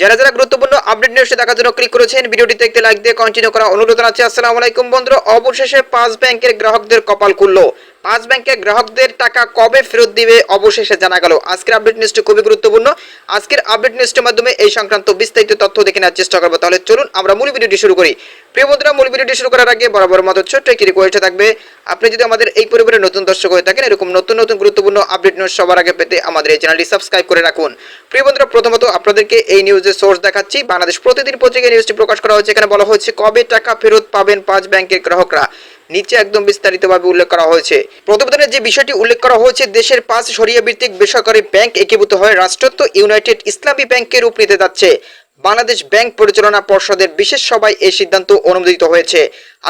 যারা যারা গুরুত্বপূর্ণ আপডেট নিউজটি দেখার জন্য ক্লিক করেছেন ভিডিওটি দেখতে লাইক দিয়ে কন্টিনিউ করা অনুরোধ আছে আসসালামু আলাইকুম বন্ধুরা, অবশেষে পাঁচ ব্যাংকের গ্রাহকদের কপাল খুললো। পাঁচ ব্যাংকের গ্রাহকদের টাকা কবে ফেরত দিবে অবশেষে জানা গেল। আজকের আপডেট নিউজটি খুবই গুরুত্বপূর্ণ। আজকের আপডেট নিউজটির মাধ্যমে এই সংক্রান্ত বিস্তারিত তথ্য দেখে নেওয়ার চেষ্টা করব। তাহলে চলুন আমরা মূল ভিডিওটি শুরু করি। প্রিয় বন্ধুরা, মূল ভিডিওটি শুরু করার আগে বরাবর মতো ছোট্ট একটি রিকোয়েস্ট থাকবে। আপনি যদি আমাদের এই পরিবারের নতুন দর্শক হয়ে থাকেন, এরকম নতুন নতুন গুরুত্বপূর্ণ আপডেট নিউজ সবার আগে পেতে আমাদের এই চ্যানেলটি সাবস্ক্রাইব করে রাখুন। প্রিয় বন্ধুরা, প্রথমত আপনাদেরকে এই নিউজের সোর্স দেখাচ্ছি। বাংলাদেশ প্রতিদিন পত্রিকায় নিউজটি প্রকাশ করা হয়েছে। এখানে বলা হয়েছে কবে টাকা ফেরত পাবেন পাঁচ ব্যাংকের গ্রাহকরা। নিচে একদম বিস্তারিতভাবে উল্লেখ করা হয়েছে। প্রতিবেদনে যে বিষয়টি উল্লেখ করা হয়েছে, দেশের পাঁচ সরিয়া ভিত্তিক বেসরকারি ব্যাংক একীভূত হয়ে রাষ্ট্রত্ব ইউনাইটেড ইসলামী ব্যাংকের রূপ নিতে যাচ্ছে। বাংলাদেশ ব্যাংক পরিচালনা পর্ষদের বিশেষ সভায় এই সিদ্ধান্ত অনুমোদিত হয়েছে।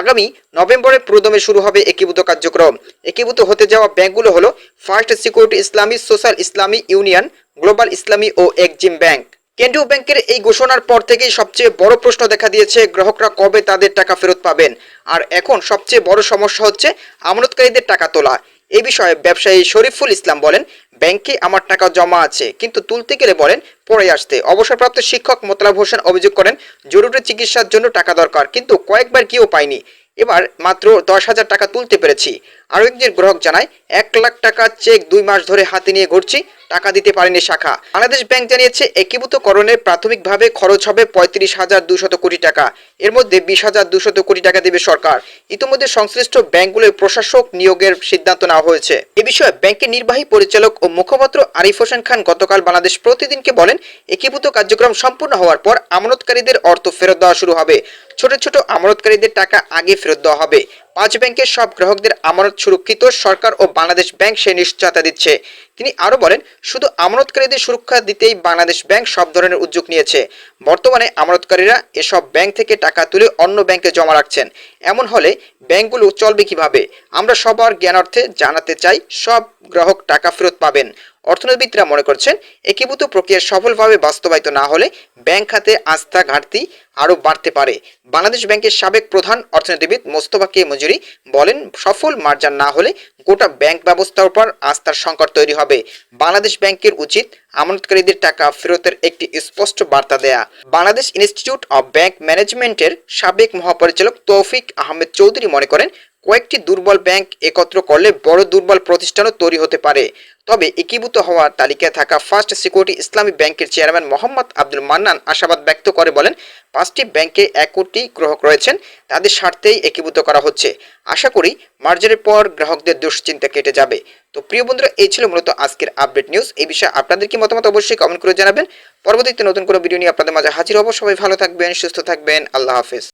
আগামী নভেম্বরে প্রথমে শুরু হবে একীভূত কার্যক্রম। একীভূত হতে যাওয়া ব্যাংকগুলো হলো First Security Islami Social Islami Union, Global Islami ও এক্সিম ব্যাংক। কেন্দ্রীয় ব্যাংকের এই ঘোষণার পর থেকেই সবচেয়ে বড় প্রশ্ন দেখা দিয়েছে, গ্রাহকরা কবে তাদের টাকা ফেরত পাবেন? আর এখন সবচেয়ে বড় সমস্যা হচ্ছে আমানতকারীদের টাকা তোলা। এই বিষয়ে ব্যবসায়ী শরীফুল ইসলাম বলেন, ব্যাংকে আমার টাকা জমা আছে, কিন্তু তুলতে গেলে বলেন, পরে আসতে। অবসরপ্রাপ্ত শিক্ষক মোতলাব হোসেন অভিযোগ করেন, জরুরি চিকিৎসার জন্য টাকা দরকার, কিন্তু কয়েকবার কেউ পাইনি। এবার মাত্র দশ হাজার টাকা তুলতে পেরেছি। আরও একজন গ্রাহক জানায়, এক লাখ টাকা চেক দুই মাস ধরে হাতে নিয়ে ঘুরছি টাকা দিতে পারেনি শাখা। বাংলাদেশ ব্যাংক জানিয়েছে, একীভূতকরণে প্রাথমিকভাবে খরচ হবে পঁয়ত্রিশ হাজার দুশত কোটি টাকা। এর মধ্যে বিশ হাজার দুশত কোটি টাকা দেবে সরকার। ইতিমধ্যে সংশ্লিষ্ট ব্যাংকগুলোর প্রশাসক নিয়োগের সিদ্ধান্ত নেওয়া হয়েছে। এ বিষয়ে ব্যাংকের নির্বাহী পরিচালক ও মুখপাত্র আরিফ হোসেন খান গতকাল বাংলাদেশ প্রতিদিনকে বলেন, একীভূত কার্যক্রম সম্পূর্ণ হওয়ার পর আমানতকারীদের অর্থ ফেরত দেওয়া শুরু হবে। ছোট ছোট আমানতকারীদের টাকা আগে ফেরত দেওয়া হবে। পাঁচ ব্যাংকের সব গ্রাহকদের আমানত সুরক্ষিত সরকার ও বাংলাদেশ ব্যাংক সে নিশ্চয়তা দিচ্ছে। তিনি আরও বলেন, শুধু আমানতকারীদের সুরক্ষা দিতেই বাংলাদেশ ব্যাংক সব ধরনের উদ্যোগ নিয়েছে। বর্তমানে আমানতকারীরা এসব ব্যাংক থেকে টাকা তুলে অন্য ব্যাংকে জমা রাখছেন। এমন হলে ব্যাংকগুলো চলবে কীভাবে? আমরা সবার জ্ঞানার্থে জানাতে চাই, সব গ্রাহক টাকা ফেরত পাবেন। অর্থনীতিবিদরা মনে করছেন, একীভূত প্রক্রিয়া সফলভাবে বাস্তবায়িত না হলে ব্যাংক খাতে আস্থা ঘাটতি আরও বাড়তে পারে। বাংলাদেশ ব্যাংকের সাবেক প্রধান অর্থনীতিবিদ মোস্তফা কে মজুরি বলেন, সফল মার্জার না হলে গোটা ব্যাংক ব্যবস্থার উপর আস্থার সংকট তৈরি হবে। বাংলাদেশ ব্যাংকের উচিত আমানতকারীদের টাকা ফেরতের একটি স্পষ্ট বার্তা দেয়া। বাংলাদেশ ইনস্টিটিউট অব ব্যাংক ম্যানেজমেন্টের সাবেক মহাপরিচালক তৌফিক আহমেদ চৌধুরী মনে করেন কয়েকটি দুর্বল ব্যাংক একত্র করলে বড় দুর্বল প্রতিষ্ঠানও তৈরি হতে পারে। তবে একীভূত হওয়ার তালিকায় থাকা ফার্স্ট সিকিউরিটি ইসলামী ব্যাংকের চেয়ারম্যান মোহাম্মদ আব্দুল মান্নান আশাবাদ ব্যক্ত করে বলেন, পাঁচটি ব্যাংকে এক কোটি গ্রাহক রয়েছেন, তাদের স্বার্থেই একীভূত করা হচ্ছে। আশা করি মার্জারের পর গ্রাহকদের দুশ্চিন্তা কেটে যাবে। তো প্রিয় বন্ধুরা, এই ছিল মূলত আজকের আপডেট নিউজ। এই বিষয়ে আপনাদের কি মতামত অবশ্যই কমেন্ট করে জানাবেন। পরবর্তীতে নতুন কোনো ভিডিও নিয়ে আপনাদের মাঝে হাজির হব। সবাই ভালো থাকবেন, সুস্থ থাকবেন। আল্লাহ হাফেজ।